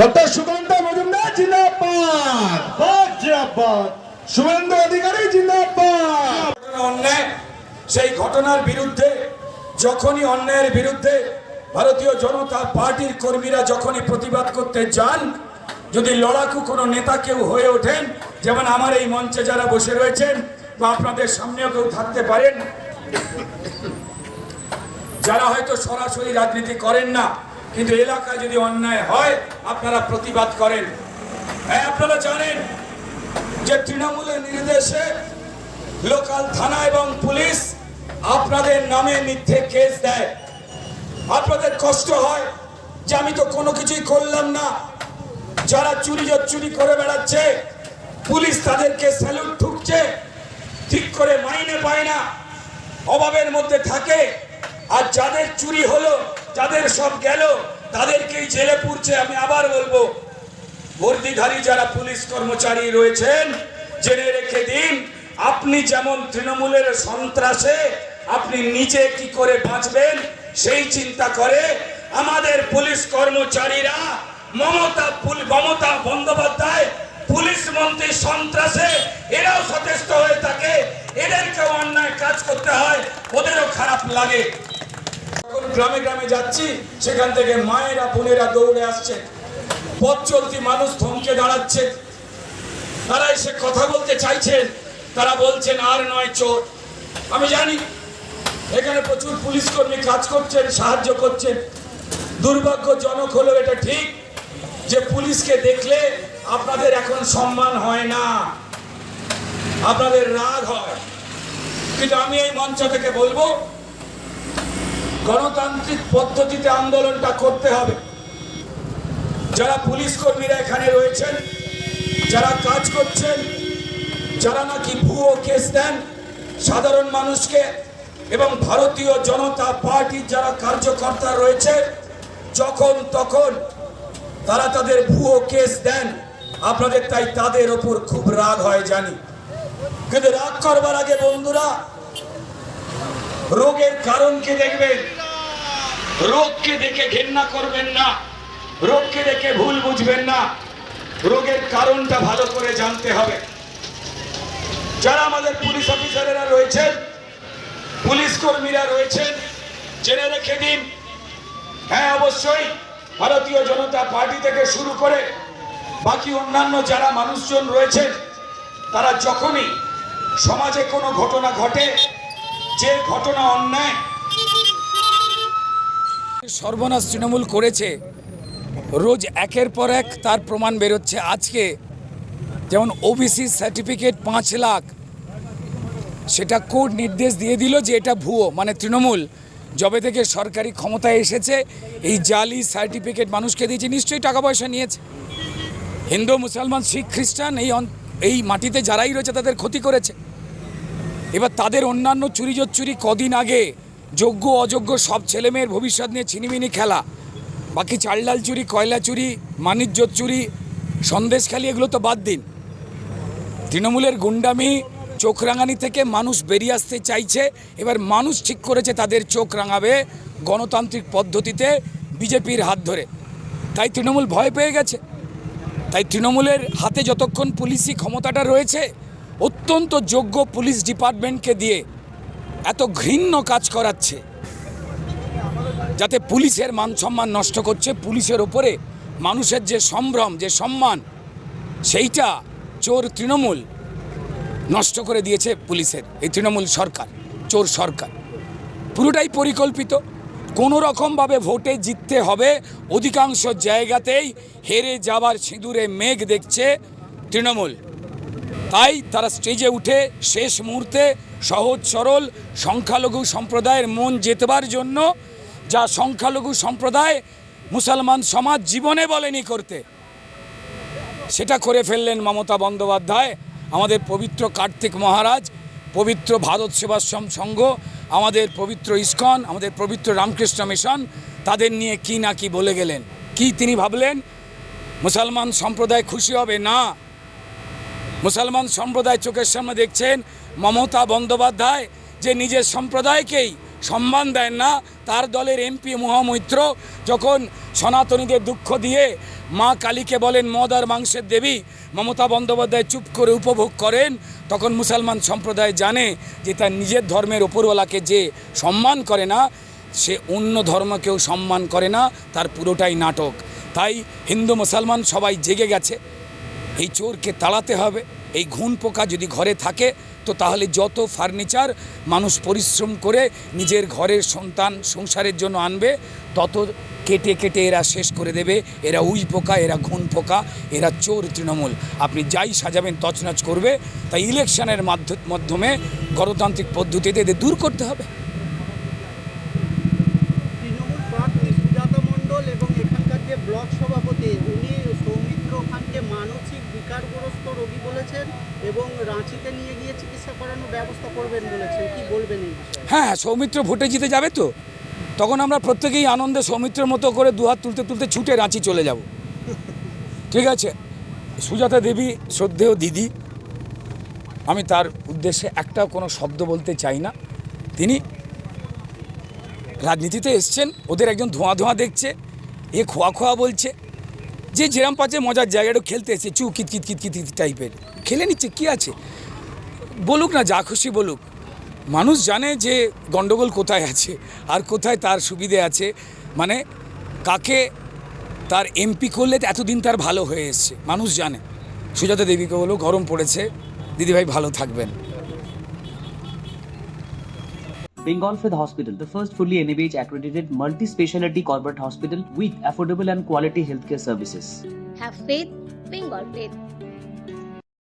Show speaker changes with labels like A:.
A: Doctor Sukanta Majumdar জিন্দাবাদ। শুভেন্দু অধিকারী জিন্দাবাদ।
B: অন্যায় সেই ঘটনার বিরুদ্ধে যখনই অন্যায়ের বিরুদ্ধে ভারতীয় জনতা পার্টির কর্মীরা যখনই প্রতিবাদ করতে যান যদি লড়াকু কোনো নেতা কেউ হয়ে ওঠেন যেমন আমার এই মঞ্চে যারা বসে রয়েছেন বা আপনাদের সামনেও কেউ থাকতে পারেন যারা হয়তো সরাসরি রাজনীতি করেন না কিন্তু এলাকায় যদি অন্যায় হয়, আপনারা প্রতিবাদ করেন। হ্যাঁ আপনারা জানেন যে তৃণমূলের নির্দেশে লোকাল থানা এবং পুলিশ আপনাদের নামে মিথ্যে কেস দেয়। আপনাদের কষ্ট হয় যে আমি তো কোনো কিছুই করলাম না। যারা চুরি চুরি করে বেড়াচ্ছে, পুলিশ তাদেরকে স্যালুট ঠুকছে, ঠিক করে মাইনে পায় না, অভাবের মধ্যে থাকে। আর যাদের চুরি হলো, যাদের সব গেল তাদেরকেই জেলে পুরছে আমি আবার বলব, বর্দিধারী যারা পুলিশ কর্মচারী রয়েছেন, জেনে রেখে দিন, আপনি যেমন তৃণমূলের সন্ত্রাসে, আপনি নিজে কি করে বাঁচবেন, সেই চিন্তা করে আমাদের পুলিশ কর্মচারীরা মমতা মমতা বন্দ্যোপাধ্যায়, পুলিশ মন্ত্রী সন্ত্রাসে, এরাও সচেষ্ট হয়ে থাকে, এদেরকেও অন্যায় কাজ করতে হয়, ওদেরও খারাপ লাগে। গ্রামে গ্রামে যাচ্ছি, সেখান থেকে মায়েরা, বোনেরা দৌড়ে আসছে। পথ চলতি মানুষ থমকে দাঁড়াচ্ছে। তারা এসে কথা বলতে চাইছেন তারা বলছেন, আর নয় চোর। আমি জানি, এখানে প্রচুর পুলিশ কর্মী কাজ করছেন, সাহায্য করছেন। দুর্ভাগ্যজনক হলো এটা ঠিক যে পুলিশকে দেখলে আপনাদের এখন সম্মান হয় না, আপনাদের রাগ হয়। কিন্তু আমি এই মঞ্চ থেকে বলব গণতান্ত্রিক পদ্ধতিতে আন্দোলনটা করতে হবে। যারা পুলিশ কর্মীরা এখানে রয়েছেন, যারা কাজ করছেন, যারা নাকি ভুয়ো কেস দেন, সাধারণ মানুষকে এবং ভারতীয় জনতা পার্টির যারা কার্যকর্তা রয়েছে, যখন তখন তারা তাদের ভুয়ো কেস দেন। আপনাদের তাই তাদের ওপর খুব রাগ হয় জানি। কিন্তু রাগ করবার আগে বন্ধুরা রোগের কারণকে দেখবেন। রোগকে দেখে ঘেন্না করবেন না। রোগকে দেখে ভুল বুঝবেন না। রোগের কারণটা ভালো করে জানতে হবে। যারা আমাদের পুলিশ অফিসারেরা রয়েছেন, পুলিশ কর্মীরা রয়েছেন, জেনে রেখে দিন। হ্যাঁ অবশ্যই ভারতীয় জনতা পার্টি থেকে শুরু করে বাকি অন্যান্য যারা মানুষজন রয়েছেন, তারা যখনই সমাজে কোনো ঘটনা ঘটে যে ঘটনা অন্যায়
C: সর্বনাশ তৃণমূল করেছে, রোজ একের পর এক তার প্রমাণ বেরোচ্ছে। আজকে যেমন ওবিসি সার্টিফিকেট পাঁচ লাখ, সেটা কোর্ট নির্দেশ দিয়ে দিল যে এটা ভুয়ো মানে তৃণমূল। যবে থেকে সরকারি ক্ষমতায় এসেছে, এই জালি সার্টিফিকেট মানুষকে দিয়েছে, নিশ্চয়ই টাকা পয়সা নিয়েছে। হিন্দু, মুসলমান, শিখ, খ্রিস্টান এই এই মাটিতে যারাই রয়েছে তাদের ক্ষতি করেছে। এবার তাদের অন্যান্য চুরি চুরি কদিন আগে যোগ্য, অযোগ্য সব ছেলেমেয়ের ভবিষ্যৎ নিয়ে ছিনিমিনি খেলা। বাকি চাল ডাল চুরি, কয়লা চুরি মানিজ্য চুরি, সন্দেশখালি, এগুলো তো বাদ দিন। তৃণমূলের গুন্ডামি চোখ রাঙানি থেকে মানুষ বেরিয়ে আসতে চাইছে। এবার মানুষ ঠিক করেছে তাদের চোখ রাঙাবে গণতান্ত্রিক পদ্ধতিতে বিজেপির হাত ধরে। তাই তৃণমূল ভয় পেয়ে গেছে। তাই তৃণমূলের হাতে যতক্ষণ পুলিশি ক্ষমতাটা রয়েছে অত্যন্ত যোগ্য পুলিশ ডিপার্টমেন্টকে দিয়ে এত ঘৃণ্য কাজ করাচ্ছে, যাতে পুলিশের মান সম্মান নষ্ট করছে। পুলিশের ওপরে মানুষের যে সম্ভ্রম, যে সম্মান, সেইটা চোর তৃণমূল নষ্ট করে দিয়েছে পুলিশের, এই তৃণমূল সরকার, চোর সরকার। পুরোটাই পরিকল্পিত। কোনো রকমভাবে ভোটে জিততে হবে, অধিকাংশ জায়গাতেই হেরে যাবার সিঁদুরে মেঘ দেখছে তৃণমূল। তাই তারা স্টেজে উঠে শেষ মুহূর্তে সহজ সরল সংখ্যালঘু সম্প্রদায়ের মন জেতবার জন্য, যা সংখ্যালঘু সম্প্রদায় মুসলমান সমাজ জীবনে বলেনি করতে। সেটা করে ফেললেন মমতা বন্দ্যোপাধ্যায়, আমাদের পবিত্র কার্তিক মহারাজ, পবিত্র ভারত সেবাশ্রম সংঘ, আমাদের পবিত্র ইস্কন, আমাদের পবিত্র রামকৃষ্ণ মিশন, তাদের নিয়ে কি না কি বলে গেলেন। কি তিনি ভাবলেন? মুসলমান সম্প্রদায় খুশি হবে? না। মুসলমান সম্প্রদায় চোখের সামনে দেখছেন মমতা বন্দ্যোপাধ্যায় যে নিজের সম্প্রদায়কেই
B: সম্মান দেন না, তার দলের এমপি মহামৈত্র যখন সনাতনীদের দুঃখ দিয়ে মা কালীকে বলেন, মদ আর মাংসের দেবী মমতা বন্দ্যোপাধ্যায় চুপ করে উপভোগ করেন। তখন মুসলমান সম্প্রদায় জানে যে তার নিজের ধর্মের ওপরওয়ালাকে যে সম্মান করে না, সে অন্য ধর্মকেও সম্মান করে না, তার পুরোটাই নাটক। তাই হিন্দু মুসলমান সবাই জেগে গেছে। এই চোরকে তাড়াতে হবে। এই ঘুণ পোকা যদি ঘরে থাকে, তো তাহলে যত ফার্নিচার মানুষ পরিশ্রম করে নিজের ঘরের সন্তান সংসারের জন্য আনবে, তত কেটে কেটে এরা শেষ করে দেবে। এরা উই পোকা, এরা ঘুণ পোকা, এরা চোর তৃণমূল। আপনি যাই সাজাবেন, তছনছ করবে। তাই ইলেকশনের মাধ্য- মাধ্যমে গণতান্ত্রিক পদ্ধতিতে এদের দূর করতে হবে
D: তৃণমূল প্রার্থী সুজাতা মণ্ডল এবং এখানকার যে ব্লক সভাপতি উনি সৌমিত্র খানকে মানসিক বিকারগ্রস্ত রোগী বলেছেন এবং রাঁচিতে নিয়ে গিয়ে চিকিৎসা করানোর ব্যবস্থা করবেন বলেছেন কি বলবেন এই বিষয়ে?
B: হ্যাঁ সৌমিত্র ভোটে জিতে যাবে তো। তখন আমরা প্রত্যেকেই আনন্দে সৌমিত্রের মতো করে দুহাত তুলতে তুলতে ছুটে রাঁচি চলে যাব। ঠিক আছে? সুজাতা দেবী শ্রদ্ধেয় দিদি আমি তার উদ্দেশ্যে একটা কোনো শব্দ বলতে চাই না। তিনি রাজনীতিতে এসছেন ওদের একজন ধোঁয়া ধোঁয়া দেখছে এ খোয়া খোয়া বলছে যে যেরাম পাচ্ছে মজার জায়গাটা খেলতে এসে চু কিত কিত কিত কিত টাইপের খেলে নিচ্ছে কী আছে বলুক না যা খুশি বলুক মানুষ জানে যে গন্ডগোল কোথায় আছে আর কোথায় তার সুবিধে আছে মানে কাকে তার এমপি করলে এতদিন তার ভালো হয়ে এসছে মানুষ জানে সুজাতা দেবীকে বলো গরম পড়েছে দিদিভাই ভালো থাকবেন
E: Bengal Fifth Hospital, the first fully NABH accredited multi speciality corporate hospital with affordable and quality healthcare services.
F: Have faith, Bengal faith.